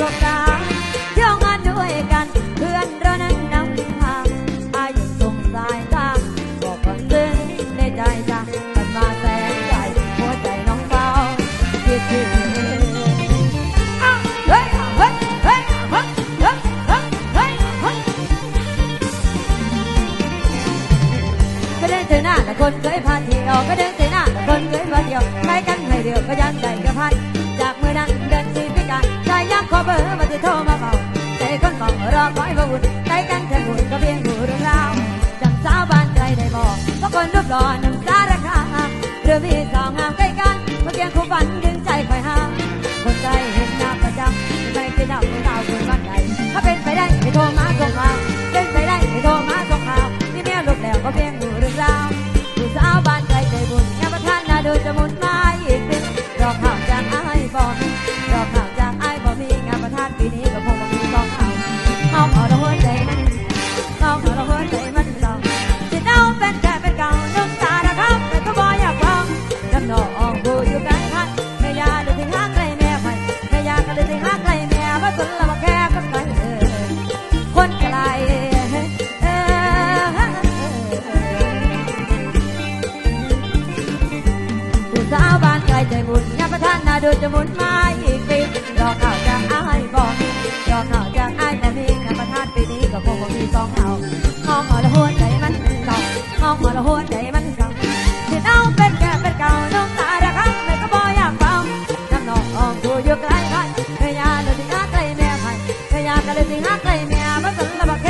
ดวงตาเที่ยวงานด้วยกันเพื่อนเรานั้นนำทางอายุสงสายตาบอกความซึ้งในใจจ้ะกันมาแสงใจหัวใจน้องเฝ้าคิดถึงก็เดินเธอหน้าแต่คนเคยพาเที่ยวก็เดินเธอหน้าแต่คนเคยพาเที่ยว สาวบ้านใกลใจบุญงานประธานนาดูจะหมุนมาอีกปีรอข่าวจะอ้ายบอกรอข่าวจะอ้ายแต่มีงานประธานปีนี้ก็คงมีสองเฮาห้องหอละหัวใจมันสองมองหอละหัวใจมันสองเห็นเอาเป็นแก่เป็นเก่าน้องตาระคังไม่ก็บ่อยากเฝ้าน้ำนองอองดูอยู่ไกลไกลพยาเลยสิหาไกลแม่ไผ่พยาก็เลยสิหาไกลแม่มาสันระบัก